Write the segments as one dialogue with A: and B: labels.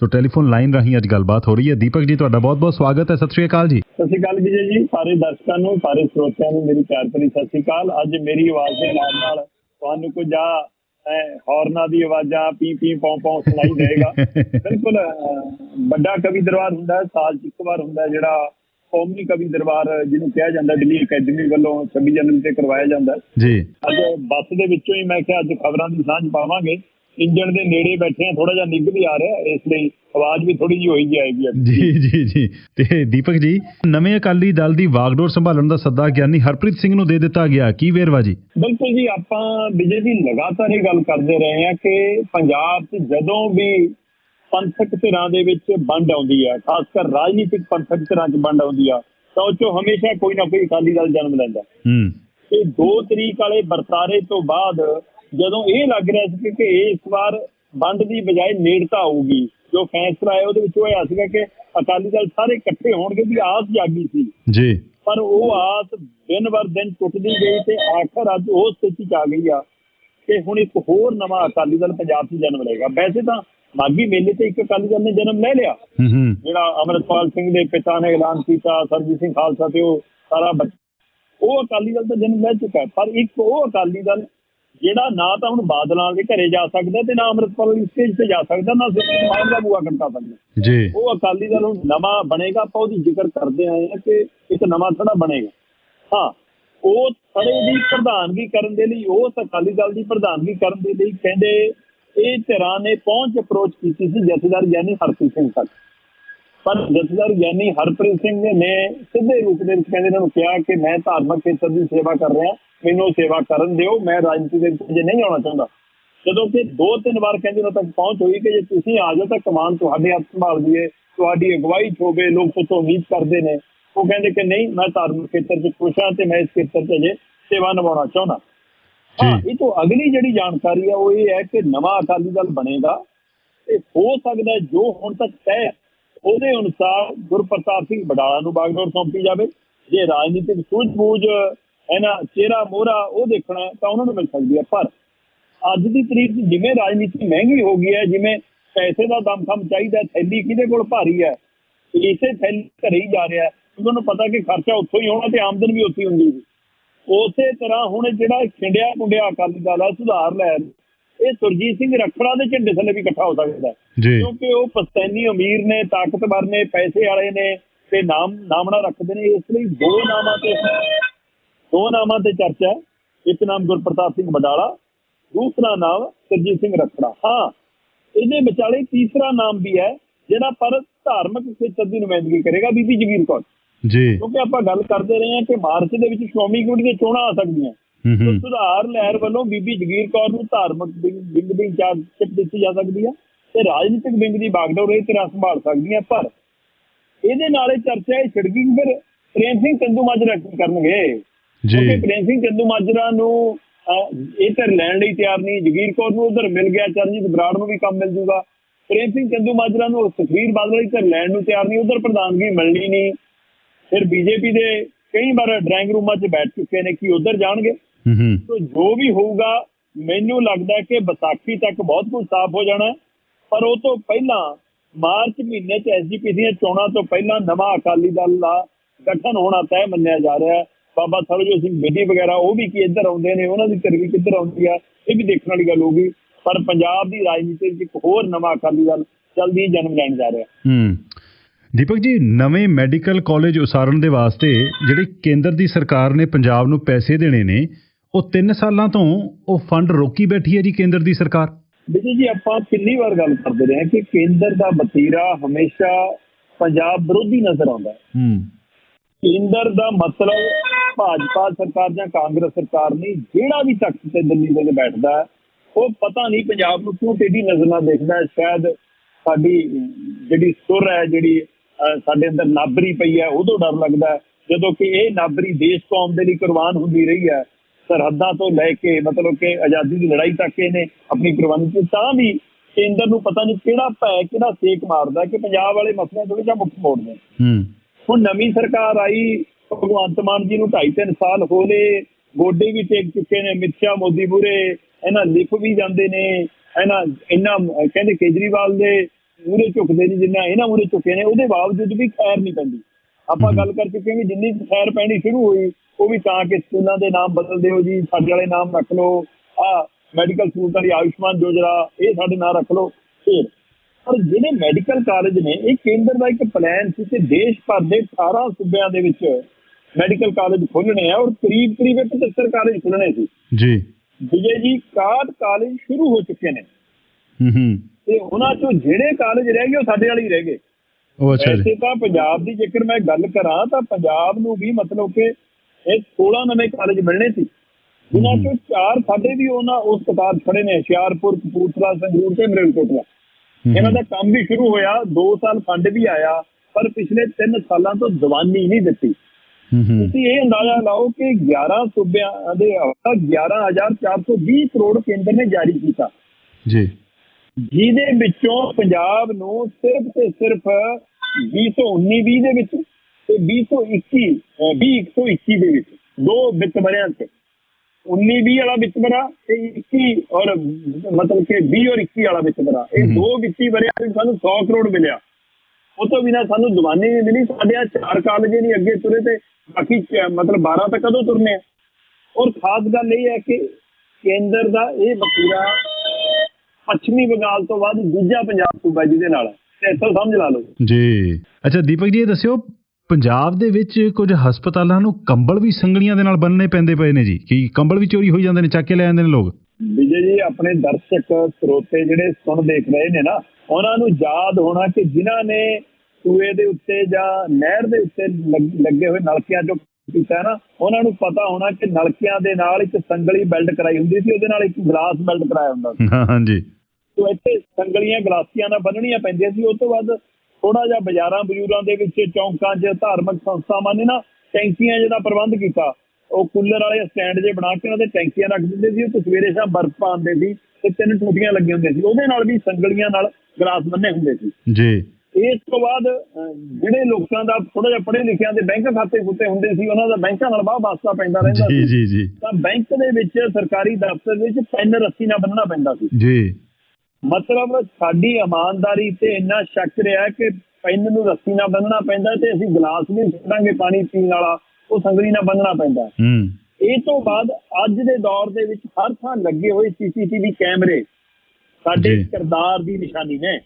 A: ਸੋ telephone line ਰਾਹੀਂ ਅੱਜ ਗੱਲਬਾਤ ਹੋ ਰਹੀ ਹੈ। ਦੀਪਕ ਜੀ ਤੁਹਾਡਾ ਬਹੁਤ-ਬਹੁਤ ਸਵਾਗਤ ਹੈ। ਸਤਿ ਸ਼੍ਰੀ ਅਕਾਲ ਜੀ।
B: ਸਤਿ ਸ਼੍ਰੀ ਅਕਾਲ ਵਿਜੇ ਜੀ ਸਾਰੇ ਦਰਸ਼ਕਾਂ ਨੂੰ ਸਾਰੇ ਸਰੋਤਿਆਂ ਨੂੰ ਮੇਰੀ ਪਿਆਰ ਭਰੀ ਸਤਿ ਸ਼੍ਰੀ ਅਕਾਲ। ਅੱਜ ਮੇਰੀ ਆਵਾਜ਼ ਦੇ ਨਾਲ ਨਾਲ ਤੁਹਾਨੂੰ ਕੁਝ ਆ ਹਾਰਨਾਂ ਦੀ ਆਵਾਜ਼ਾਂ ਪੀ ਪੀ ਪੌਂ ਪੌਂ ਸੁਣਾਈ ਦੇਗਾ ਬਿਲਕੁਲ ਵੱਡਾ ਕਵੀ ਦਰਬਾਰ ਹੁੰਦਾ ਹੈ ਸਾਲ 'ਚ ਇੱਕ ਵਾਰ ਹੁੰਦਾ ਹੈ ਜਿਹੜਾ ਕੌਮੀ ਕਵੀ ਦਰਬਾਰ ਜਿਹਨੂੰ ਕਿਹਾ ਜਾਂਦਾ ਦਿੱਲੀ ਅਕੈਡਮੀ ਵੱਲੋਂ 26 ਜਨਵਰੀ ਤੇ ਕਰਵਾਇਆ ਜਾਂਦਾ
A: ਜੀ।
B: ਅੱਜ ਬੱਸ ਦੇ ਵਿੱਚੋਂ ਹੀ ਮੈਂ ਕਿਹਾ ਅੱਜ ਖਬਰਾਂ ਦੀ ਸਾਂਝ ਪਾਵਾਂਗੇ। ਇੰਜਣ ਦੇ ਨੇੜੇ ਬੈਠੇ ਆ ਥੋੜਾ ਜਿਹਾ ਨਿੱਘ ਵੀ ਆ ਰਿਹਾ ਇਸ ਲਈ ਆਵਾਜ਼ ਵੀ ਥੋੜੀ ਜਿਹੀ ਹੋਈ ਜਾਏਗੀ
A: ਜੀ ਜੀ ਜੀ। ਤੇ ਦੀਪਕ ਜੀ ਨਵੇਂ ਅਕਾਲੀ ਦਲ ਦੀ ਵਾਗਡੋਰ ਸੰਭਾਲਣ ਦਾ ਸੱਦਾ ਗਿਆਨੀ ਹਰਪ੍ਰੀਤ ਸਿੰਘ ਨੂੰ ਦੇ ਦਿੱਤਾ ਗਿਆ ਕੀ ਵੇਰਵਾ ਜੀ
B: ਬਿਲਕੁਲ ਜੀ ਆਪਾਂ ਵਿਜੇ ਜੀ ਲਗਾਤਾਰ ਇਹ ਗੱਲ ਕਰਦੇ ਰਹੇ ਹਾਂ ਕਿ ਪੰਜਾਬ 'ਚ ਜਦੋਂ ਵੀ ਪੰਥਕ ਧਿਰਾਂ ਦੇ ਵਿੱਚ ਵੰਡ ਆਉਂਦੀ ਹੈ ਖਾਸ ਕਰ ਰਾਜਨੀਤਿਕ ਪੰਥਕ ਧਿਰਾਂ 'ਚ ਵੰਡ ਆਉਂਦੀ ਆ ਤਾਂ ਉਹ 'ਚੋਂ ਹਮੇਸ਼ਾ ਕੋਈ ਨਾ ਕੋਈ ਅਕਾਲੀ ਦਲ ਜਨਮ ਲੈਂਦਾ।
A: ਹੂੰ।
B: ਤੇ 2 ਤਰੀਕ ਵਾਲੇ ਵਰਤਾਰੇ ਤੋਂ ਬਾਅਦ ਜਦੋਂ ਇਹ ਲੱਗ ਰਿਹਾ ਸੀ ਕਿ ਇਸ ਵਾਰ ਵੰਡ ਦੀ ਬਜਾਏ ਨੇੜਤਾ ਆਊਗੀ ਜੋ ਫੈਸਲਾ ਹੈ ਉਹਦੇ ਵਿੱਚ ਉਹ ਹੋਇਆ ਸੀਗਾ ਕਿ ਅਕਾਲੀ ਦਲ ਸਾਰੇ ਇਕੱਠੇ ਹੋਣਗੇ ਦੀ ਆਸ ਜਾਗੀ ਸੀ।
A: ਜੀ।
B: ਪਰ ਉਹ ਆਸ ਦਿਨ ਬਰ ਦਿਨ ਟੁੱਟਦੀ ਗਈ ਤੇ ਆਖਰ ਅੱਜ ਉਹ ਸਥਿਤੀ 'ਚ ਆ ਗਈ ਆ ਕਿ ਹੁਣ ਇੱਕ ਹੋਰ ਨਵਾਂ ਅਕਾਲੀ ਦਲ ਪੰਜਾਬ 'ਚ ਜਨਮ ਲਏਗਾ। ਵੈਸੇ ਤਾਂ ਮਾਗੀ ਮੇਲੇ ਤੇ ਇੱਕ ਅਕਾਲੀ ਦਲ ਨੇ ਜਨਮ ਲੈ ਲਿਆ।
A: ਹੂੰ ਹੂੰ।
B: ਜਿਹੜਾ ਅਮਰਪਾਲ ਸਿੰਘ ਦੇ ਪਿਤਾ ਨੇ ਐਲਾਨ ਕੀਤਾ ਸਰਜੀਤ ਸਿੰਘ ਖਾਲਸਾ ਤੇ ਉਹ ਸਾਰਾ ਬੱਚ- ਉਹ ਅਕਾਲੀ ਦਲ ਤਾਂ ਜਨਮ ਲੈ ਚੁੱਕਾ। ਪਰ ਇੱਕ ਉਹ ਅਕਾਲੀ ਦਲ ਜਿਹੜਾ ਨਾ ਤਾਂ ਹੁਣ ਬਾਦਲਾਂ ਦੇ ਘਰੇ ਜਾ ਸਕਦਾ ਤੇ ਨਾ ਅਮਰਪਾਲ ਦੀ ਸਟੇਜ ਤੇ ਜਾ ਸਕਦਾ ਨਾ ਸਿੱਧੂ ਮਾਨ ਦਾ ਬੂਆ ਖੜਕਾ ਸਕਦਾ
A: ਜੀ।
B: ਉਹ ਅਕਾਲੀ ਦਲ ਹੁਣ ਨਵਾਂ ਬਣੇਗਾ ਆਪਾਂ ਉਹਦੀ ਜ਼ਿਕਰ ਕਰਦੇ ਆਏ ਹਾਂ ਕਿ ਇੱਕ ਨਵਾਂ ਥੜਾ ਬਣੇਗਾ। ਹਾਂ ਉਹ ਥੜੇ ਦੀ ਪ੍ਰਧਾਨਗੀ ਕਰਨ ਦੇ ਲਈ ਉਸ ਅਕਾਲੀ ਦਲ ਦੀ ਪ੍ਰਧਾਨਗੀ ਕਰਨ ਦੇ ਲਈ ਕਹਿੰਦੇ ਇਹ ਧਿਰਾਂ ਨੇ ਪਹੁੰਚ ਅਪਰੋਚ ਕੀਤੀ ਸੀ ਜਥੇਦਾਰ ਯਾਨੀ ਹਰਪ੍ਰੀਤ ਸਿੰਘ ਤੱਕ। ਪਰ ਜਥੇਦਾਰ ਯਾਨੀ ਹਰਪ੍ਰੀਤ ਸਿੰਘ ਨੇ ਸਿੱਧੇ ਰੂਪ ਦੇ ਵਿੱਚ ਕਹਿੰਦੇ ਇਹਨਾਂ ਨੂੰ ਕਿਹਾ ਕਿ ਮੈਂ ਧਾਰਮਿਕ ਖੇਤਰ ਦੀ ਸੇਵਾ ਕਰ ਰਿਹਾ। ਮੈਨੂੰ ਸੇਵਾ ਕਰਨ ਦਿਓ ਮੈਂ ਰਾਜਨੀਤੀ ਦੇ ਵਿੱਚ ਜੇ ਨਹੀਂ ਆਉਣਾ ਚਾਹੁੰਦਾ। ਜਦੋਂ ਕਿ ਦੋ ਤਿੰਨ ਵਾਰ ਕਹਿੰਦੇ ਉਹਨਾਂ ਤੱਕ ਪਹੁੰਚ ਹੋਈ ਕਿ ਜੇ ਤੁਸੀਂ ਆ ਜਾਓ ਤਾਂ ਕਮਾਨ ਤੁਹਾਡੇ ਹੱਥ ਸੰਭਾਲ ਦਈਏ ਤੁਹਾਡੀ ਅਗਵਾਈ ਹੋਵੇ ਲੋਕ ਤੋਂ ਉਮੀਦ ਕਰਦੇ ਨੇ। ਉਹ ਕਹਿੰਦੇ ਕਿ ਨਹੀਂ ਮੈਂ ਧਾਰਮਿਕ ਖੇਤਰ 'ਚ ਖੁਸ਼ ਹਾਂ ਤੇ ਮੈਂ ਇਸ ਖੇਤਰ 'ਚ ਅਜੇ ਸੇਵਾ ਨਿਭਾਉਣਾ ਚਾਹੁੰਦਾ। ਹਾਂ
A: ਜੀ।
B: ਇਹ ਤੋਂ ਅਗਲੀ ਜਿਹੜੀ ਜਾਣਕਾਰੀ ਹੈ ਉਹ ਇਹ ਹੈ ਕਿ ਨਵਾਂ ਅਕਾਲੀ ਦਲ ਬਣੇਗਾ। ਤੇ ਹੋ ਸਕਦਾ ਜੋ ਹੁਣ ਤੱਕ ਤੈਅ ਹੈ, ਉਹਦੇ ਅਨੁਸਾਰ ਗੁਰਪ੍ਰਤਾਪ ਸਿੰਘ ਬਡਾਲਾ ਨੂੰ ਬਾਗਡੋਰ ਸੌਂਪੀ ਜਾਵੇ। ਜੇ ਰਾਜਨੀਤਿਕ ਸੂਝ-ਬੂਝ ਹੈ ਨਾ ਚਿਹਰਾ ਮੋਹਰਾ ਉਹ ਦੇਖਣਾ ਤਾਂ ਉਹਨਾਂ ਨੂੰ ਮਿਲ ਸਕਦੀ ਹੈ। ਪਰ ਅੱਜ ਦੀ ਤਰੀਕ ਜਿਵੇਂ ਰਾਜਨੀਤੀ ਮਹਿੰਗੀ ਹੋ ਗਈ ਹੈ ਜਿਵੇਂ ਪੈਸੇ ਦਾ ਦਮਖਮ ਚਾਹੀਦਾ ਥੈਲੀ ਕਿਹਦੇ ਕੋਲ ਭਾਰੀ ਹੈ ਇਸੇ ਥੈਲੀ ਘਰੇ ਹੀ ਜਾ ਰਿਹਾ ਉਹਨਾਂ ਨੂੰ ਪਤਾ ਕਿ ਖਰਚਾ ਉੱਥੋਂ ਹੀ ਹੋਣਾ ਤੇ ਆਮਦਨ ਵੀ ਉੱਥੋਂ ਹੁੰਦੀ ਸੀ ਉਸੇ ਤਰ੍ਹਾਂ ਹੁਣ ਜਿਹੜਾ ਖਿੰਡਿਆ ਕੁੰਡਿਆ ਅਕਾਲੀ ਦਲ ਹੈ ਸੁਧਾਰ ਲੈ ਇਹ ਸੁਰਜੀਤ ਸਿੰਘ ਰੱਖੜਾ ਦੇ ਝੰਡੇ ਥੱਲੇ ਵੀ ਇਕੱਠਾ ਹੋ ਸਕਦਾ ਕਿਉਂਕਿ ਉਹ ਪਸਤੈਨੀ ਅਮੀਰ ਨੇ ਤਾਕਤਵਰ ਨੇ ਪੈਸੇ ਵਾਲੇ ਨੇ ਤੇ ਨਾਮ ਨਾਮਣਾ ਰੱਖਦੇ ਨੇ ਇਸ ਲਈ ਦੋ ਨਾਮਾਂ ਤੇ ਦੋ ਨਾਮਾਂ ਤੇ ਚਰਚਾ ਹੈ। ਇੱਕ ਨਾਮ ਗੁਰਪ੍ਰਤਾਪ ਸਿੰਘ ਬਡਾਲਾ ਦੂਸਰਾ ਨਾਮ ਸਰਜੀਤ ਸਿੰਘ ਰੱਖੜਾ। ਹਾਂ ਇਹਦੇ ਵਿਚਾਲੇ ਤੀਸਰਾ ਨਾਮ ਵੀ ਹੈ ਜਿਹੜਾ ਪਰ ਧਾਰਮਿਕ ਖੇਤਰ ਦੀ ਨੁਮਾਇੰਦਗੀ ਕਰੇਗਾ। ਬੀਬੀ ਜਗੀਰ ਕੌਰ।
A: ਜੀ।
B: ਕਿਉਂਕਿ ਆਪਾਂ ਗੱਲ ਕਰਦੇ ਰਹੇ ਹਾਂ ਕਿ ਮਾਰਚ ਦੇ ਵਿੱਚ ਸ਼੍ਰੋਮਣੀ ਕਮੇਟੀ ਦੀਆਂ ਚੋਣਾਂ ਆ ਸਕਦੀਆਂ। ਸੁਧਾਰ ਲਹਿਰ ਵੱਲੋਂ ਬੀਬੀ ਜਗੀਰ ਕੌਰ ਨੂੰ ਧਾਰਮਿਕ ਵਿੰਗ ਦੀ ਇੰਚਾਰਜਸ਼ਿਪ ਦਿੱਤੀ ਜਾ ਸਕਦੀ ਹੈ ਤੇ ਰਾਜਨੀਤਿਕ ਵਿੰਗ ਦੀ ਬਾਗਡੋਰ ਇਹ ਤਰ੍ਹਾਂ ਸੰਭਾਲ ਸਕਦੀ ਹੈ ਪਰ ਇਹਦੇ ਨਾਲ ਚਰਚਾ ਇਹ ਛਿੜ ਗਈ ਫਿਰ ਪ੍ਰੇਮ ਸਿੰਘ ਚੰਦੂ ਮਾਜਰਾ ਕੀ ਕਰਨਗੇ।
A: ਜੀ।
B: ਪ੍ਰੇਮ ਸਿੰਘ ਚੰਦੂ ਮਾਜਰਾ ਨੂੰ ਇਹ ਧਿਰ ਲੈਣ ਲਈ ਤਿਆਰ ਨਹੀਂ ਜਗੀਰ ਕੌਰ ਨੂੰ ਉਧਰ ਮਿਲ ਗਿਆ ਚਰਨਜੀਤ ਬਰਾੜ ਨੂੰ ਵੀ ਕੰਮ ਮਿਲ ਜੂਗਾ। ਪ੍ਰੇਮ ਸਿੰਘ ਚੰਦੂ ਮਾਜਰਾ ਨੂੰ ਸੁਖਬੀਰ ਬਾਦਲ ਦੀ ਧਿਰ ਲੈਣ ਨੂੰ ਤਿਆਰ ਨਹੀਂ ਉਧਰ ਪ੍ਰਧਾਨਗੀ ਮਿਲਣੀ ਨਹੀਂ। ਫਿਰ ਬੀਜੇਪੀ ਦੇ ਕਈ ਵਾਰ ਡਰਾਇੰਗ ਰੂਮਾਂ 'ਚ ਬੈਠ ਚੁੱਕੇ ਨੇ ਕਿ ਉਧਰ ਜਾਣਗੇ।
A: ਹੂੰ ਹੂੰ।
B: ਤੋ ਜੋ ਵੀ ਹੋਊਗਾ ਮੈਨੂੰ ਲੱਗਦਾ ਕਿ ਵਿਸਾਖੀ ਤੱਕ ਬਹੁਤ ਕੁਝ ਸਾਫ਼ ਹੋ ਜਾਣਾ। ਪਰ ਉਹ ਤੋਂ ਪਹਿਲਾਂ ਮਾਰਚ ਮਹੀਨੇ 'ਚ ਐਸਜੀਪੀ ਦੀਆਂ ਚੋਣਾਂ ਤੋਂ ਪਹਿਲਾਂ ਨਵਾਂ ਅਕਾਲੀ ਦਲ ਦਾ ਗਠਨ ਹੋਣਾ ਤੈਅ ਮੰਨਿਆ ਜਾ ਰਿਹਾ ਹੈ। ਬਾਬਾ ਸਰਜੋ ਸਿੰਘ ਬੇਦੀ ਵਗੈਰਾ ਉਹ ਵੀ ਕੀ ਇੱਧਰ ਆਉਂਦੇ ਨੇ ਉਹਨਾਂ ਦੀ ਤਰਵੀ ਕਿੱਧਰ ਆਉਂਦੀ ਆ ਇਹ ਵੀ ਦੇਖਣ ਵਾਲੀ ਗੱਲ ਹੋਊਗੀ ਪਰ ਪੰਜਾਬ ਦੀ ਰਾਜਨੀਤੀ 'ਚ ਇੱਕ ਹੋਰ ਨਵਾਂ ਅਕਾਲੀ ਦਲ ਜਲਦੀ ਜਨਮ ਲੈਣ ਜਾ ਰਿਹਾ।
A: ਹੂੰ। ਦੀਪਕ ਜੀ ਨਵੇਂ ਮੈਡੀਕਲ ਕਾਲਜ ਉਸਾਰਨ ਦੇ ਵਾਸਤੇ ਜਿਹੜੀ ਕੇਂਦਰ ਦੀ ਸਰਕਾਰ ਨੇ ਪੰਜਾਬ ਨੂੰ ਪੈਸੇ ਦੇਣੇ ਨੇ ਉਹ 3 ਸਾਲਾਂ ਤੋਂ ਉਹ ਫੰਡ ਰੋਕੀ ਬੈਠੀ ਹੈ ਜੀ ਕੇਂਦਰ ਦੀ ਸਰਕਾਰ?
B: ਵਿਜੇ ਜੀ ਆਪਾਂ ਕਿੰਨੀ ਵਾਰ ਗੱਲ ਕਰਦੇ ਰਹੇ ਕਿ ਕੇਂਦਰ ਦਾ ਵਤੀਰਾ ਹਮੇਸ਼ਾ ਪੰਜਾਬ ਵਿਰੋਧੀ ਨਜ਼ਰ ਆਉਂਦਾ ਹੂੰ। ਕੇਂਦਰ ਦਾ ਮਤਲਬ ਭਾਜਪਾ ਸਰਕਾਰ ਜਾਂ ਕਾਂਗਰਸ ਸਰਕਾਰ ਨਹੀਂ ਜਿਹੜਾ ਵੀ ਤਖਤ ਤੇ ਦਿੱਲੀ ਦੇ ਬੈਠਦਾ ਉਹ ਪਤਾ ਨਹੀਂ ਪੰਜਾਬ ਨੂੰ ਕਿਉਂ ਟੇਢੀ ਨਜ਼ਰ ਨਾਲ ਦੇਖਦਾ ਸ਼ਾਇਦ ਸਾਡੀ ਜਿਹੜੀ ਸੁਰ ਹੈ ਜਿਹੜੀ ਅਹ, ਸਾਡੇ ਅੰਦਰ ਨਾਬਰੀ ਪਈ ਹੈ ਉਦੋਂ ਡਰ ਲੱਗਦਾ ਜਦੋਂ ਕਿ ਇਹ ਨਾਬਰੀ ਦੇਸ਼ ਕੌਮ ਦੇ ਲਈ ਕੁਰਬਾਨ ਹੁੰਦੀ ਰਹੀ ਹੈ ਸਰਹੱਦਾਂ ਤੋਂ ਲੈ ਕੇ ਮਤਲਬ ਕਿ ਆਜ਼ਾਦੀ ਦੀ ਲੜਾਈ ਤੱਕ ਇਹਨੇ ਆਪਣੀ ਕੁਰਬਾਨੀ ਦਿੱਤੀ। ਤਾਂ ਵੀ ਕੇਂਦਰ ਨੂੰ ਪਤਾ ਨਹੀਂ ਕਿਹੜਾ ਭੈ ਕਿਹੜਾ ਸੇਕ ਮਾਰਦਾ ਕਿ ਪੰਜਾਬ ਵਾਲੇ ਮਸਲਿਆਂ ਥੋੜੇ ਜਿਹਾ ਮੁੱਖ ਮੋੜਦੇ
A: ਹੂੰ।
B: ਹੁਣ ਨਵੀਂ ਸਰਕਾਰ ਆਈ ਭਗਵੰਤ ਮਾਨ ਜੀ ਨੂੰ 2.5 ਸਾਲ ਹੋ ਲਏ ਗੋਡੇ ਵੀ ਟੇਕ ਚੁੱਕੇ ਨੇ ਸ਼ਾਹ ਮੋਦੀ ਮੂਰੇ ਇਹਨਾਂ ਲਿਖ ਵੀ ਜਾਂਦੇ ਨੇ ਇਹਨਾਂ ਇਹਨਾਂ ਕਹਿੰਦੇ ਕੇਜਰੀਵਾਲ ਦੇ ਮੂਰੇ ਝੁਕਦੇ ਨਹੀਂ ਜਿੰਨਾ ਇਹਨਾਂ ਮੂਰੇ ਝੁਕੇ ਨੇ ਉਹਦੇ ਬਾਵਜੂਦ ਵੀ ਖੈਰ ਨਹੀਂ ਪੈਂਦੀ। ਆਪਾਂ। ਗੱਲ ਕਰ ਚੁੱਕੇ ਹਾਂ ਵੀ ਜਿੰਨੀ ਖੈਰ ਪੈਣੀ ਸ਼ੁਰੂ ਹੋਈ ਉਹ ਵੀ ਤਾਂ ਕਿ ਸਕੂਲਾਂ ਦੇ ਨਾਮ ਬਦਲ ਦਿਓ ਜੀ ਸਾਡੇ ਵਾਲੇ ਨਾਮ ਰੱਖ ਲਓ। ਆ ਮੈਡੀਕਲ ਸਕੂਲਾਂ ਦੀ ਆਯੁਸ਼ਮਾਨ ਯੋਜਨਾ ਇਹ ਸਾਡੇ ਨਾਂ ਰੱਖ ਲਓ ਫਿਰ। ਪਰ ਜਿਹੜੇ ਮੈਡੀਕਲ ਕਾਲਜ ਨੇ ਇਹ ਕੇਂਦਰ ਦਾ ਇੱਕ ਪਲਾਨ ਸੀ ਕਿ ਦੇਸ਼ ਭਰ ਦੇ 18 ਸੂਬਿਆਂ ਦੇ ਵਿੱਚ ਮੈਡੀਕਲ ਕਾਲਜ ਖੋਲ੍ਹਣੇ ਆ ਔਰ ਕਰੀਬ ਕਰੀਬ 75 ਕਾਲਜ ਖੁੱਲਣੇ ਸੀ।
A: ਜੀ।
B: ਵਿਜੇ ਜੀ 61 ਕਾਲਜ ਸ਼ੁਰੂ ਹੋ ਚੁੱਕੇ ਨੇ।
A: ਹੂੰ ਹੂੰ।
B: ਤੇ ਉਹਨਾਂ ਚੋਂ ਜਿਹੜੇ ਕਾਲਜ ਰਹਿ ਗਏ ਉਹ ਸਾਡੇ ਵਾਲੇ ਹੀ ਰਹਿ ਗਏ।
A: ਉਹ ਅੱਛਾ ਜੀ।
B: ਤਾਂ ਪੰਜਾਬ ਦੀ ਜੇਕਰ ਮੈਂ ਗੱਲ ਕਰਾਂ ਤਾਂ ਪੰਜਾਬ ਨੂੰ ਵੀ ਮਤਲਬ ਕਿ ਇਹ 16 ਨਵੇਂ ਕਾਲਜ ਮਿਲਣੇ ਸੀ। ਜਿਨ੍ਹਾਂ ਚੋਂ ਚਾਰ ਸਾਡੇ ਵੀ ਉਹਨਾਂ ਉਸ ਕਤਾਰ ਖੜੇ ਨੇ ਹੁਸ਼ਿਆਰਪੁਰ ਕਪੂਰਥਲਾ ਸੰਗਰੂਰ ਤੇ ਮਰੇਲਕੋਟਲਾ। ਇਹਨਾਂ ਦਾ ਕੰਮ ਵੀ ਸ਼ੁਰੂ ਹੋਇਆ 2 ਸਾਲ ਫੰਡ ਵੀ ਆਇਆ ਪਰ ਪਿਛਲੇ 3 ਸਾਲਾਂ ਤੋਂ ਦੀਵਾਨੀ ਨਹੀਂ ਦਿੱਤੀ। ਤੁਸੀਂ ਇਹ ਅੰਦਾਜ਼ਾ ਲਾਓ ਕਿ 11 ਸੂਬਿਆਂ ਦੇ 11420 ਕਰੋੜ ਕੇਂਦਰ ਨੇ ਜਾਰੀ ਕੀਤਾ।
A: ਜੀ।
B: ਜਿਹਦੇ ਵਿੱਚੋਂ ਪੰਜਾਬ ਨੂੰ ਸਿਰਫ ਤੇ ਸਿਰਫ 2019 20 ਦੇ ਵਿੱਚ ਤੇ 2021 ਅਹ 20 121 ਦੇ ਵਿੱਚ ਦੋ ਵਿੱਤ ਵਰਿਆਂ 'ਚ 19 20 ਵਾਲਾ ਵਿੱਤ ਵਰਾ ਤੇ 21 ਔਰ ਮਤਲਬ ਕਿ 20 ਔਰ 21 ਵਾਲਾ ਵਿੱਤ ਵਰਾ ਇਹ। ਦੋ ਵਿੱਤੀ ਵਰਿਆਂ ਵਿੱਚ ਸਾਨੂੰ 100 ਕਰੋੜ ਮਿਲਿਆ। ਉਹ ਤੋਂ ਬਿਨਾ ਸਾਨੂੰ ਦੀਵਾਨੀ ਨਹੀਂ ਮਿਲੀ ਸਾਡੇ ਆ ਚਾਰ ਕਾਲਜ ਨਹੀਂ ਅੱਗੇ ਤੁਰੇ ਤੇ ਬਾਕੀ ਮਤਲਬ 12 ਤੱਕ ਕਦੋਂ ਤੁਰਨੇ ਔਰ ਖਾਸ ਗੱਲ ਇਹ ਹੈ ਕਿ ਕੇਂਦਰ ਦਾ ਇਹ ਵਕੀਰਾ ਪੱਛਮੀ ਬੰਗਾਲ ਤੋਂ ਬਾਅਦ ਦੂਜਾ ਪੰਜਾਬ ਸੂਬਾ ਜਿਹਦੇ ਨਾਲ। ਹੈ। ਤੇ ਇੱਥੋਂ ਸਮਝ ਲਾ ਲਓ।
A: ਜੀ। ਅੱਛਾ ਦੀਪਕ ਜੀ ਇਹ ਦੱਸਿਓ ਪੰਜਾਬ ਦੇ ਵਿੱਚ ਕੁਝ ਹਸਪਤਾਲਾਂ ਨੂੰ ਕੰਬਲ ਵੀ ਸੰਗਲੀਆਂ ਦੇ ਨਾਲ ਬੰਨਣੇ ਪੈਂਦੇ ਪਏ ਨੇ ਜੀ। ਕਿ ਕੰਬਲ ਵੀ ਚੋਰੀ ਹੋਈ ਜਾਂਦੇ ਨੇ ਚੱਕ ਕੇ ਲੈ ਜਾਂਦੇ ਨੇ ਲੋਕ?
B: ਵਿਜੇ ਜੀ ਆਪਣੇ ਦਰਸ਼ਕ ਸਰੋਤੇ ਜਿਹੜੇ ਸੁਣ ਦੇਖ ਰਹੇ ਨੇ ਨਾ ਉਹਨਾਂ ਨੂੰ ਯਾਦ ਹੋਣਾ ਕਿ ਜਿਨ੍ਹਾਂ ਨੇ ਸੂਏ ਦੇ ਉੱਤੇ ਜਾਂ ਨਹਿਰ ਦੇ ਉੱਤੇ ਲੱਗ- ਹੋਏ ਨਲਕਿਆਂ ਚੋਂ ਕੀਤਾ ਨਾ ਉਹਨਾਂ ਨੂੰ ਪਤਾ ਹੋਣਾ ਕਿ ਨਲਕਿਆਂ ਦੇ ਨਾਲ ਇੱਕ ਸੰਗਲੀ ਬੈਲਟ ਕਰਾਈ ਹੁੰਦੀ ਸੀ ਉਹਦੇ ਨਾਲ ਇੱਕ ਗਲਾਸ ਬੈਲਟ ਕਰਾਇਆ ਹੁੰਦਾ ਸੀ।
A: ਹਾਂ ਹਾਂਜੀ।
B: ਤੋ ਇੱਥੇ ਸੰਗਲੀਆਂ ਗਲਾਸੀਆਂ ਨਾਲ ਬੰਨਣੀਆਂ ਪੈਂਦੀਆਂ ਸੀ ਉਸ ਤੋਂ ਬਾਅਦ ਥੋੜਾ ਜਿਹਾ ਬਾਜ਼ਾਰਾਂ ਬਜ਼ੂਰਾਂ ਦੇ ਵਿੱਚ ਚੌਂਕਾਂ 'ਚ ਧਾਰਮਿਕ ਸੰਸਥਾਵਾਂ ਨੇ ਨਾ ਟੈਂਕੀਆਂ ਜਿਹਦਾ ਪ੍ਰਬੰਧ ਕੀਤਾ। ਉਹ ਕੂਲਰ ਵਾਲੇ ਸਟੈਂਡ ਜੇ ਬਣਾ ਕੇ ਉਹਨਾਂ ਦੇ ਟੈਂਕੀਆਂ ਰੱਖ ਦਿੰਦੇ ਸੀ ਉਹ ਸਵੇਰੇ ਸ਼ਾਮ ਬਰਫ਼ ਪਾਉਂਦੇ ਸੀ ਤੇ ਤਿੰਨ ਟੂਟੀਆਂ ਲੱਗੀਆਂ ਹੁੰਦੀਆਂ ਸੀ। ਉਹਦੇ ਨਾਲ ਵੀ ਸੰਗਲੀਆਂ ਨਾਲ ਗਲਾਸ ਬੰਨੇ ਹੁੰਦੇ ਸੀ।
A: ਜੀ।
B: ਇਸ ਤੋਂ ਬਾਅਦ ਜਿਹੜੇ ਲੋਕਾਂ ਦਾ ਥੋੜਾ ਜਿਹਾ ਪੜ੍ਹੇ ਲਿਖਿਆਂ ਦੇ ਬੈਂਕ ਖਾਤੇ ਖੁੱਤੇ ਹੁੰਦੇ ਸੀ ਉਹਨਾਂ ਦਾ ਬੈਂਕਾਂ ਨਾਲ ਬਾਹ ਵਾਸਤਾ ਪੈਂਦਾ ਰਹਿੰਦਾ
A: ਜੀ
B: ਸੀ।
A: ਜੀ ਜੀ।
B: ਤਾਂ ਬੈਂਕ ਦੇ ਵਿੱਚ ਸਰਕਾਰੀ ਦਫ਼ਤਰ ਵਿੱਚ ਪੈਨ ਰੱਸੀ ਨਾਲ ਬੰਨਣਾ ਪੈਂਦਾ ਸੀ।
A: ਜੀ।
B: ਮਤਲਬ ਸਾਡੀ ਇਮਾਨਦਾਰੀ ਤੇ ਇੰਨਾ ਸ਼ੱਕ ਰਿਹਾ ਕਿ ਪੈਨ ਨੂੰ ਰੱਸੀ ਨਾਲ ਬੰਨਣਾ ਪੈਂਦਾ ਤੇ ਅਸੀਂ ਗਲਾਸ ਵੀ ਸੁੱਟਾਂਗੇ ਪਾਣੀ ਪੀਣ ਵਾਲਾ ਉਹ ਸੰਗਲੀ ਨਾਲ ਬੰਨਣਾ ਪੈਂਦਾ।
A: ਹੂੰ।
B: ਇਹ ਤੋਂ ਬਾਅਦ ਅੱਜ ਦੇ ਦੌਰ ਦੇ ਵਿੱਚ ਹਰ ਥਾਂ ਲੱਗੇ ਹੋਏ ਸੀਸੀਟੀਵੀ ਕੈਮਰੇ ਸਾਡੇ। ਕਿਰਦਾਰ ਦੀ ਨਿਸ਼ਾਨੀ ਨੇ।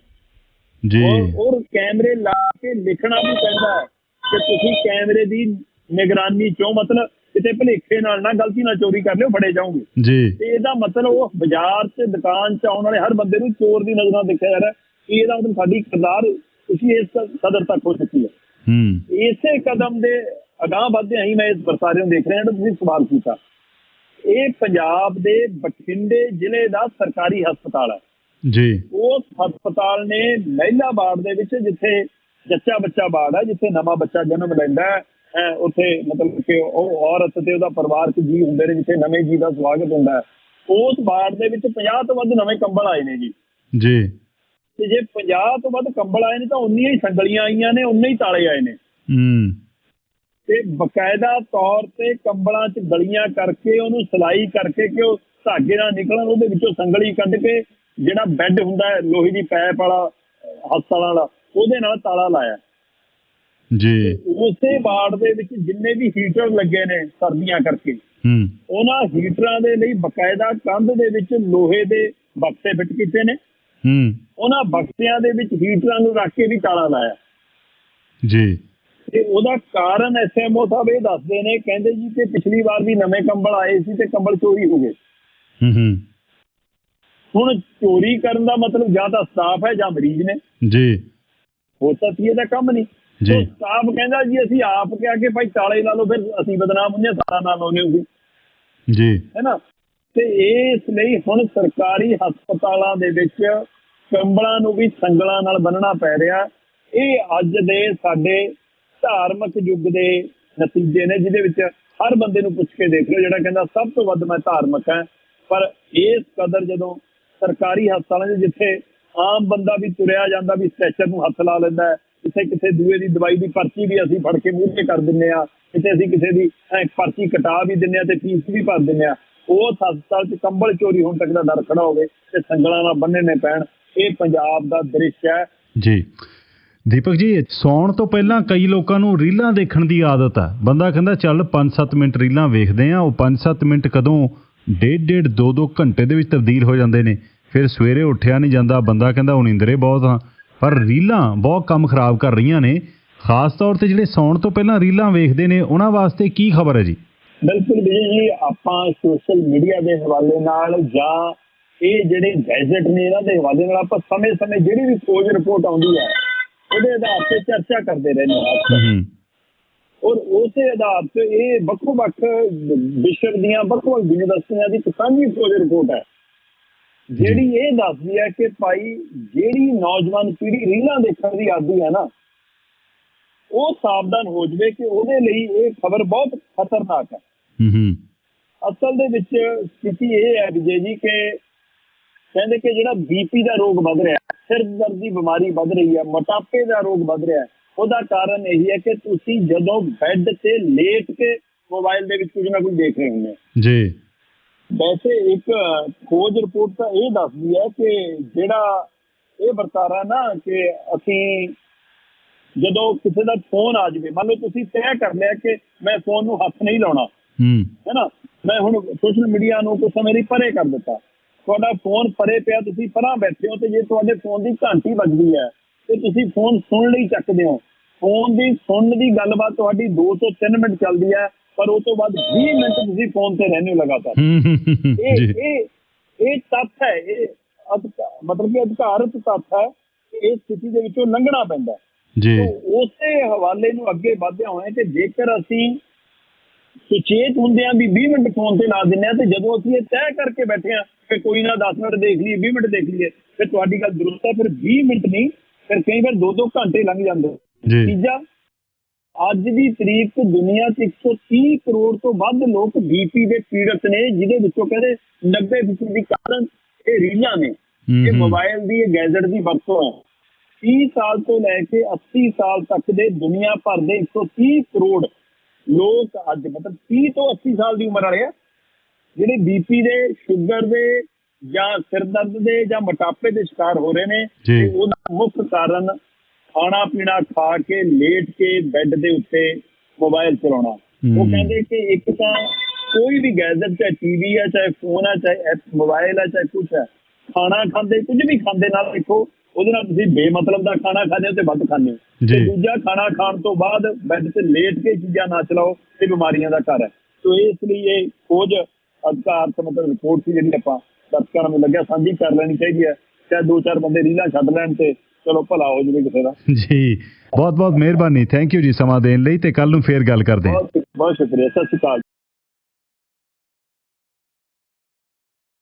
A: ਜੀ।
B: ਔਰ ਕੈਮਰੇ ਲਾ ਕੇ ਲਿਖਣਾ ਵੀ ਪੈਂਦਾ ਕਿ ਤੁਸੀਂ ਕੈਮਰੇ ਦੀ ਨਿਗਰਾਨੀ ਚੋਂ ਮਤਲਬ ਕਿਤੇ ਭਲੇਖੇ ਨਾਲ ਨਾ ਗਲਤੀ ਨਾਲ ਚੋਰੀ ਕਰ ਲਿਓ ਫੜੇ ਜਾਓਗੇ।
A: ਜੀ।
B: ਤੇ ਇਹਦਾ ਮਤਲਬ ਉਹ ਬਾਜ਼ਾਰ 'ਚ ਦੁਕਾਨ 'ਚ ਆਉਣ ਵਾਲੇ ਹਰ ਬੰਦੇ ਨੂੰ ਚੋਰ ਦੀ ਨਜ਼ਰ ਨਾਲ ਦੇਖਿਆ ਜਾ ਰਿਹਾ। ਕਿ ਇਹਦਾ ਮਤਲਬ ਸਾਡੀ ਕਿਰਦਾਰ ਤੁਸੀਂ ਇਸ ਸਦਰ ਤੱਕ ਹੋ ਚੁੱਕੀ ਹੈ।
A: ਹੂੰ।
B: ਇਸੇ ਕਦਮ ਦੇ ਅਗਾਂਹ ਵਧਦੇ ਹੀ ਮੈਂ ਇਸ ਵਰਤਾਰੇ ਨੂੰ ਦੇਖ ਰਿਹਾ ਜਿਹੜਾ ਤੁਸੀਂ ਸਵਾਲ ਕੀਤਾ। ਇਹ ਪੰਜਾਬ ਦੇ ਬਠਿੰਡੇ ਜ਼ਿਲ੍ਹੇ ਦਾ ਸਰਕਾਰੀ ਹਸਪਤਾਲ ਹੈ।
A: ਜੀ।
B: ਉਸ ਹਸਪਤਾਲ ਨੇ ਮਹਿਲਾ ਵਾਰਡ ਦੇ ਵਿੱਚ ਜਿੱਥੇ ਜੱਚਾ ਬੱਚਾ ਵਾਰਡ ਹੈ ਜਿੱਥੇ ਨਵਾਂ ਬੱਚਾ ਜਨਮ ਲੈਂਦਾ ਹੈਂ, ਉੱਥੇ ਮਤਲਬ ਕਿ ਉਹ ਔਰਤ ਤੇ ਉਹਦਾ ਪਰਿਵਾਰਕ ਜੀ ਹੁੰਦੇ ਨੇ ਜਿੱਥੇ ਨਵੇਂ ਜੀ ਦਾ ਸਵਾਗਤ ਹੁੰਦਾ ਹੈ। ਉਸ ਵਾਰਡ ਦੇ ਵਿੱਚ 50 ਤੋਂ ਵੱਧ ਨਵੇਂ ਕੰਬਲ ਆਏ ਨੇ ਜੀ।
A: ਜੀ।
B: ਤੇ ਜੇ 50 ਤੋਂ ਵੱਧ ਕੰਬਲ ਆਏ ਨੇ ਤਾਂ ਉਨੀਆਂ ਹੀ ਸੰਗਲੀਆਂ ਆਈਆਂ ਨੇ ਉਨੇ ਹੀ ਤਾਲੇ ਆਏ ਨੇ।
A: ਹੂੰ।
B: ਤੇ ਬਕਾਇਦਾ ਤੌਰ ਤੇ ਕੰਬਲਾਂ 'ਚ ਗਲੀਆਂ ਕਰਕੇ ਉਹਨੂੰ ਸਲਾਈ ਕਰਕੇ ਕਿ ਉਹ ਧਾਗੇ ਨਾਲ ਨਿਕਲਣ ਉਹਦੇ ਵਿੱਚੋਂ ਸੰਗਲੀ ਕੱਢ ਕੇ ਜਿਹੜਾ ਬੈੱਡ ਹੁੰਦਾ ਹੈ ਲੋਹੇ ਦੀ ਪਾਈਪ ਵਾਲਾ ਹਸਪਤਾਲ ਵਾਲਾ ਉਹਦੇ ਨਾਲ ਤਾਲਾ ਲਾਇਆ।
A: ਜੀ।
B: ਉਸੇ ਵਾਰਡ ਦੇ ਵਿੱਚ ਜਿੰਨੇ ਵੀ ਹੀਟਰ ਲੱਗੇ ਨੇ ਸਰਦੀਆਂ ਕਰਕੇ
A: ਹੂੰ।
B: ਉਹਨਾਂ ਹੀਟਰਾਂ ਦੇ ਲਈ ਬਕਾਇਦਾ ਕੰਧ ਦੇ ਵਿੱਚ ਲੋਹੇ ਦੇ ਬਕਸੇ ਫਿੱਟ ਕੀਤੇ ਨੇ।
A: ਹੂੰ।
B: ਉਹਨਾਂ ਬਕਸਿਆਂ ਦੇ ਵਿੱਚ ਹੀਟਰਾਂ ਨੂੰ ਰੱਖ ਕੇ ਵੀ ਤਾਲਾ ਲਾਇਆ।
A: ਜੀ।
B: ਤੇ ਉਹਦਾ ਕਾਰਨ ਐਸਐਮਓ ਸਾਹਿਬ ਇਹ ਦੱਸਦੇ ਨੇ ਕਹਿੰਦੇ ਜੀ ਕਿ ਪਿਛਲੀ ਵਾਰ ਵੀ ਨਵੇਂ ਕੰਬਲ ਆਏ ਸੀ ਤੇ ਕੰਬਲ ਚੋਰੀ ਹੋ ਗਏ।
A: ਹੂੰ ਹੂੰ।
B: ਹੁਣ ਚੋਰੀ ਕਰਨ ਦਾ ਮਤਲਬ ਜਾਂ ਤਾਂ ਸਟਾਫ ਹੈ ਜਾਂ ਮਰੀਜ਼ ਨੇ।
A: ਜੀ।
B: ਹੋ ਸਕਦੀ ਇਹਦਾ ਕੰਮ ਨਹੀਂ।
A: ਜੀ।
B: ਸੋ ਸਟਾਫ ਕਹਿੰਦਾ ਜੀ ਅਸੀਂ ਆਪ ਕਿਹਾ ਕਿ ਭਾਈ ਤਾਲੇ ਲਾ ਲਓ ਫਿਰ ਅਸੀਂ ਬਦਨਾਮ ਹੁੰਦੇ ਹਾਂ, ਸਾਰਾ ਨਾਮ ਲਾਉਂਦੇ ਹੋ
A: ਜੀ।
B: ਹੈਨਾ ਤੇ ਇਸ ਲਈ ਹੁਣ ਸਰਕਾਰੀ ਹਸਪਤਾਲਾਂ ਦੇ ਵਿੱਚ ਕੰਬਲਾਂ ਨੂੰ ਵੀ ਸੰਗਲਾਂ ਨਾਲ ਬੰਨਣਾ ਪੈ ਰਿਹਾ। ਇਹ ਅੱਜ ਦੇ ਸਾਡੇ ਧਾਰਮਿਕ ਯੁੱਗ ਦੇ ਨਤੀਜੇ ਨੇ ਜਿਹਦੇ ਵਿੱਚ ਹਰ ਬੰਦੇ ਨੂੰ ਪੁੱਛ ਕੇ ਦੇਖ ਲਓ ਜਿਹੜਾ ਕਹਿੰਦਾ ਸਭ ਤੋਂ ਵੱਧ ਮੈਂ ਧਾਰਮਿਕ ਹਾਂ। ਪਰ ਇਸ ਕਦਰ ਜਦੋਂ ਸਰਕਾਰੀ ਹਸਪਤਾਲਾਂ 'ਚ ਜਿੱਥੇ ਆਮ ਬੰਦਾ ਵੀ ਤੁਰਿਆ ਜਾਂਦਾ ਵੀ ਸਟ੍ਰੈਚਰ ਨੂੰ ਹੱਥ ਲਾ ਲੈਂਦਾ ਕਿਤੇ ਕਿਸੇ ਦੂਏ ਦੀ ਦਵਾਈ ਦੀ ਪਰਚੀ ਵੀ ਅਸੀਂ ਫੜ ਕੇ ਮੂੰਹ ਤੇ ਕਰ ਦਿੰਨੇ ਆ ਕਿਤੇ ਅਸੀਂ ਕਿਸੇ ਦੀ ਪਰਚੀ ਕਟਾ ਵੀ ਦਿੰਨੇ ਆ ਤੇ ਫੀਸ ਵੀ ਭਰ ਦਿੰਨੇ ਆ ਉਹ ਹਸਪਤਾਲ 'ਚ ਕੰਬਲ ਚੋਰੀ ਹੋਣ ਤੱਕ ਦਾ ਡਰ ਖੜਾ ਹੋਵੇ ਤੇ ਸੰਗਲਾਂ ਨਾਲ ਬੰਨਣੇ ਪੈਣ। ਇਹ ਪੰਜਾਬ ਦਾ ਦ੍ਰਿਸ਼ ਹੈ।
A: ਜੀ। ਦੀਪਕ ਜੀ, ਸੌਣ ਤੋਂ ਪਹਿਲਾਂ ਕਈ ਲੋਕਾਂ ਨੂੰ ਰੀਲਾਂ ਦੇਖਣ ਦੀ ਆਦਤ ਆ। ਬੰਦਾ ਕਹਿੰਦਾ, ਚੱਲ 5-7 ਮਿੰਟ ਰੀਲਾਂ ਵੇਖਦੇ ਆ ਉਹ 5-7 ਮਿੰਟ ਕਦੋਂ ਡੇਢ ਡੇਢ 2-2 ਘੰਟੇ ਦੇ ਵਿੱਚ ਤਬਦੀਲ ਹੋ ਜਾਂਦੇ ਨੇ। ਫਿਰ ਸਵੇਰੇ ਉੱਠਿਆ ਨਹੀਂ ਜਾਂਦਾ। ਬੰਦਾ ਕਹਿੰਦਾ ਹੁਣ ਇੰਦਰੇ ਬਹੁਤ ਆ ਪਰ ਰੀਲਾਂ ਬਹੁਤ ਕੰਮ ਖਰਾਬ ਕਰ ਰਹੀਆਂ ਨੇ। ਖਾਸ ਤੌਰ ਤੇ ਜਿਹੜੇ ਸੌਣ ਤੋਂ ਪਹਿਲਾਂ ਰੀਲਾਂ ਵੇਖਦੇ ਨੇ ਉਹਨਾਂ ਵਾਸਤੇ ਕੀ ਖਬਰ ਹੈ ਜੀ?
B: ਬਿਲਕੁਲ ਵਿਜੇ ਜੀ ਆਪਾਂ ਸੋਸ਼ਲ ਮੀਡੀਆ ਦੇ ਹਵਾਲੇ ਨਾਲ ਜਾਂ ਇਹ ਜਿਹੜੇ ਗੈਜਟ ਨੇ ਇਹਨਾਂ ਦੇ ਹਵਾਲੇ ਨਾਲ ਆਪਾਂ ਸਮੇਂ-ਸਮੇਂ ਜਿਹੜੀ ਵੀ ਖੋਜ ਰਿਪੋਰਟ ਆਉਂਦੀ ਹੈ ਉਹਦੇ ਆਧਾਰ ਤੇ ਚਰਚਾ ਕਰਦੇ ਰਹਿੰਦੇ ਹਾਂ ਔਰ ਉਸੇ ਆਧਾਰ ਤੇ ਇਹ ਵੱਖੋ ਵੱਖ ਵਿਸ਼ਵ ਦੀਆਂ ਵੱਖੋ ਵੱਖ ਯੂਨੀਵਰਸਿਟੀਆਂ ਦੀ ਇੱਕ ਸਾਂਝੀ ਖੋਜ ਰਿਪੋਰਟ ਹੈ। ਜਿਹੜੀ ਇਹ ਦੱਸਦੀ ਹੈ ਕਿ ਭਾਈ ਜਿਹੜੀ ਨੌਜਵਾਨ ਪੀੜ੍ਹੀ ਰੀਲਾਂ ਦੇਖਣ ਦੀ ਆਦੀ ਹੈ ਨਾ ਉਹ ਸਾਵਧਾਨ ਹੋ ਜਵੇ ਕਿ ਉਹਦੇ ਲਈ ਇਹ ਖਬਰ ਬਹੁਤ ਖਤਰਨਾਕ ਹੈ।
A: ਹੂੰ ਹੂੰ।
B: ਅਸਲ ਦੇ ਵਿੱਚ ਸਥਿਤੀ ਇਹ ਹੈ ਵਿਜੇ ਜੀ ਕਿ ਕਹਿੰਦੇ ਕਿ ਜਿਹੜਾ ਬੀਪੀ ਦਾ ਰੋਗ ਵੱਧ ਰਿਹਾ ਹੈ, ਸਿਰ ਦਰਦ ਦੀ ਬਿਮਾਰੀ ਵੱਧ ਰਹੀ ਹੈ ਮੋਟਾਪੇ ਦਾ ਰੋਗ ਵੱਧ ਰਿਹਾ ਹੈ ਉਹਦਾ ਕਾਰਨ ਇਹੀ ਹੈ ਕਿ ਤੁਸੀਂ ਜਦੋਂ ਬੈੱਡ ਤੇ ਲੇਟ ਕੇ ਮੋਬਾਈਲ ਦੇ ਵਿੱਚ ਕੁਝ ਨਾ ਕੁਝ ਦੇਖ ਰਹੇ ਹੁੰਦੇ
A: ਜੀ।
B: ਵੈਸੇ ਇੱਕ ਖੋਜ ਰਿਪੋਰਟ ਤਾਂ ਇਹ ਦੱਸਦੀ ਹੈ ਕਿ ਜਿਹੜਾ ਇਹ ਵਰਤਾਰਾ ਨਾ ਕਿ ਅਸੀਂ ਜਦੋਂ ਕਿਸੇ ਦਾ ਫੋਨ ਆ ਜਾਵੇ ਮੰਨ ਲਓ ਤੁਸੀਂ ਤੈਅ ਕਰ ਲਿਆ ਕਿ ਮੈਂ ਫੋਨ ਨੂੰ ਹੱਥ ਨਹੀਂ ਲਾਉਣਾ
A: ਹੂੰ।
B: ਹੈ ਨਾ? ਮੈਂ ਹੁਣ ਸੋਸ਼ਲ ਮੀਡੀਆ ਨੂੰ ਕੁਝ ਸਮੇਂ ਲਈ ਪਰੇ ਕਰ ਦਿੱਤਾ। ਤੁਹਾਡਾ ਫੋਨ ਪਰੇ ਪਿਆ ਤੁਸੀਂ ਪਰਾਂ ਬੈਠੇ ਹੋ ਤੇ ਜੇ ਤੁਹਾਡੇ ਫੋਨ ਦੀ ਘੰਟੀ ਵੱਜਦੀ ਹੈ ਤੇ ਤੁਸੀਂ ਫੋਨ ਸੁਣ ਲਈ ਚੱਕਦੇ ਹੋ। ਫੋਨ ਦੀ ਸੁਣਨ ਦੀ ਗੱਲਬਾਤ ਤੁਹਾਡੀ 2 ਤੋਂ 3 ਮਿੰਟ ਚੱਲਦੀ ਹੈ ਪਰ ਉਸ ਤੋਂ ਬਾਅਦ 20 ਮਿੰਟ ਤੁਸੀਂ ਫੋਨ ਤੇ ਰਹਿੰਦੇ ਹੋ ਲਗਾਤਾਰ। ਇਹ ਇਹ ਇਹ ਤੱਥ ਹੈ ਇਹ ਮਤਲਬ ਕਿ ਅਧਿਕਾਰਤ ਤੱਥ ਹੈ ਇਸ ਸਥਿਤੀ ਦੇ ਵਿੱਚੋਂ ਲੰਘਣਾ ਪੈਂਦਾ
A: ਜੀ।
B: ਤੋ ਉਸੇ ਹਵਾਲੇ ਨੂੰ ਅੱਗੇ ਵਧਿਆ ਹੋਇਆ ਕਿ ਜੇਕਰ ਅਸੀਂ ਸੁਚੇਤ ਹੁੰਦੇ ਆ ਵੀ 20 ਮਿੰਟ ਫੋਨ ਤੇ ਲਾ ਦਿੰਦੇ ਆ ਤੇ ਜਦੋਂ ਅਸੀਂ ਇਹ ਤੈਅ ਕਰਕੇ ਬੈਠੇ ਆ ਕਿ ਕੋਈ ਨਾ 10 ਮਿੰਟ ਦੇਖ ਲਈਏ 20 ਮਿੰਟ ਦੇਖ ਲਈਏ ਫਿਰ ਤੁਹਾਡੀ ਗੱਲ ਦਰੁਸਤ ਹੈ ਫਿਰ 20 ਮਿੰਟ ਨਹੀਂ ਫਿਰ ਕਈ ਵਾਰ 2-2 ਘੰਟੇ ਲੰਘ ਜਾਂਦੇ।
A: ਜੀ।
B: ਤੀਜਾ ਅੱਜ ਦੀ ਤਰੀਕ ਦੁਨੀਆ 'ਚ 130 ਕਰੋੜ ਤੋਂ ਵੱਧ ਲੋਕ ਬੀਪੀ ਦੇ ਪੀੜਤ ਨੇ ਜਿਹਦੇ ਵਿੱਚੋਂ ਕਹਿੰਦੇ 90% ਦੀ ਕਾਰਨ ਇਹ ਰੀਲਾਂ ਨੇ ਇਹ। ਮੋਬਾਈਲ ਦੀ ਇਹ ਗੈਜਟ ਦੀ ਵਰਤੋਂ ਹੈ 30 ਸਾਲ ਤੋਂ ਲੈ ਕੇ 80 ਸਾਲ ਤੱਕ ਦੇ ਦੁਨੀਆ ਭਰ ਦੇ 130 ਕਰੋੜ ਲੋਕ ਅੱਜ ਮਤਲਬ 30 ਤੋਂ 80 ਸਾਲ ਦੀ ਉਮਰ ਵਾਲੇ ਆ ਜਿਹੜੇ ਬੀਪੀ ਦੇ ਸ਼ੂਗਰ ਦੇ ਜਾਂ ਸਿਰ ਦਰਦ ਦੇ ਜਾਂ ਮੋਟਾਪੇ ਦੇ ਸ਼ਿਕਾਰ ਹੋ ਰਹੇ ਨੇ। ਤੇ ਉਹਦਾ ਮੁੱਖ ਕਾਰਨ ਖਾਣਾ ਪੀਣਾ ਖਾ ਕੇ ਲੇਟ ਕੇ ਬੈੱਡ ਦੇ ਉੱਤੇ ਮੋਬਾਈਲ ਚਲਾਉਣਾ ਉਹ। ਕਹਿੰਦੇ ਕਿ ਇੱਕ ਤਾਂ ਕੋਈ ਵੀ ਗੈਜਟ ਚਾਹੇ ਟੀਵੀ ਹੈ ਚਾਹੇ ਫੋਨ ਹੈ ਚਾਹੇ ਮੋਬਾਈਲ ਹੈ ਚਾਹੇ ਕੁਝ ਹੈ ਖਾਣਾ ਖਾਂਦੇ ਕੁਝ ਵੀ ਖਾਂਦੇ ਨਾਲ ਦੇਖੋ ਉਹਦੇ ਨਾਲ ਤੁਸੀਂ ਬੇਮਤਲਬ ਦਾ ਖਾਣਾ ਖਾਂਦੇ ਹੋ ਤੇ ਵੱਧ ਖਾਂਦੇ ਹੋ। ਤੇ ਦੂਜਾ ਖਾਣਾ ਖਾਣ ਤੋਂ ਬਾਅਦ ਬੈੱਡ ਤੇ ਲੇਟ ਕੇ ਚੀਜ਼ਾਂ ਨਾ ਚਲਾਓ ਤੇ ਬਿਮਾਰੀਆਂ ਦਾ ਘਰ ਹੈ ਸੋ ਇਸ ਲਈ ਇਹ ਖੋਜ ਅਧਿਕਾਰਤ ਮਤਲਬ ਰਿਪੋਰਟ ਸੀ ਜਿਹੜੀ ਆਪਾਂ ਦਰਸ਼ਕਾਂ ਨੂੰ ਲੱਗਿਆ ਸਾਂਝੀ ਕਰ ਲੈਣੀ ਚਾਹੀਦੀ ਹੈ ਚਾਹੇ ਦੋ ਚਾਰ ਬੰਦੇ ਰੀਲਾਂ ਛੱਡ ਲੈਣ ਤੇ ਚਲੋ ਭਲਾ ਹੋ ਜਾਵੇ ਕਿਸੇ ਦਾ।
A: ਜੀ ਬਹੁਤ ਬਹੁਤ ਮਿਹਰਬਾਨੀ। ਥੈਂਕ ਯੂ ਜੀ ਸਮਾਂ ਦੇਣ ਲਈ ਤੇ ਕੱਲ ਨੂੰ ਫੇਰ ਗੱਲ ਕਰਦੇ ਹਾਂ।
B: ਬਹੁਤ ਬਹੁਤ ਸ਼ੁਕਰੀਆ। ਸਤਿ ਸ਼੍ਰੀ ਅਕਾਲ।